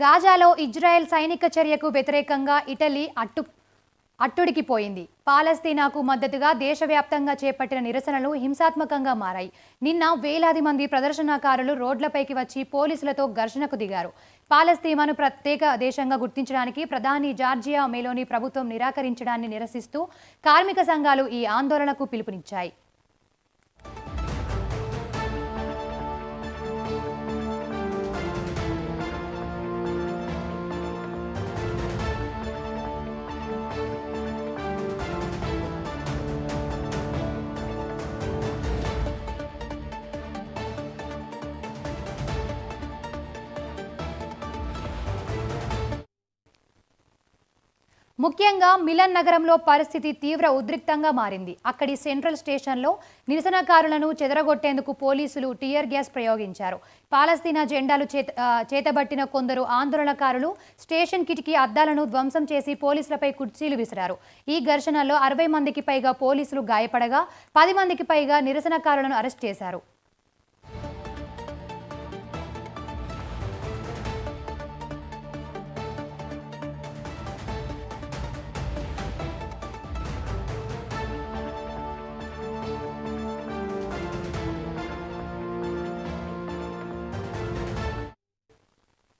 గాజాలో Israel సైనిక చర్యకు వ్యతిరేకంగా ఇటలీ అట్టు అట్టుడికిపోయింది. పాలస్తీనాకు మద్దతుగా దేశవ్యాప్తంగా చేపట్టిన నిరసనలు హింసాత్మకంగా మారాయి. నిన్న వేలాది మంది ప్రదర్శనకారులు రోడ్లపైకి వచ్చి పోలీసులతో ఘర్షణకు దిగారు. పాలస్తీనాను ప్రత్యేక దేశంగా గుర్తించడానికి ప్రధాని జార్జియా మేలోని ప్రభుత్వం నిరాకరించడాన్ని నిరసిస్తూ కార్మిక సంఘాలు ఈ ఆందోళనకు పిలుపునిచ్చాయి. ముఖ్యంగా మిలన్ నగరంలో పరిస్థితి తీవ్ర ఉద్రిక్తంగా మారింది. అక్కడి సెంట్రల్ స్టేషన్లో నిరసనకారులను చెదరగొట్టేందుకు పోలీసులు టియర్ గ్యాస్ ప్రయోగించారు. పాలస్తీనా జెండాలు చేత చేతబట్టిన కొందరు ఆందోళనకారులు స్టేషన్ కిటికీ అద్దాలను ధ్వంసం చేసి పోలీసులపై కుర్చీలు విసిరారు. ఈ ఘర్షణలో అరవై మందికి పైగా పోలీసులు గాయపడగా పది మందికి పైగా నిరసనకారులను అరెస్ట్ చేశారు.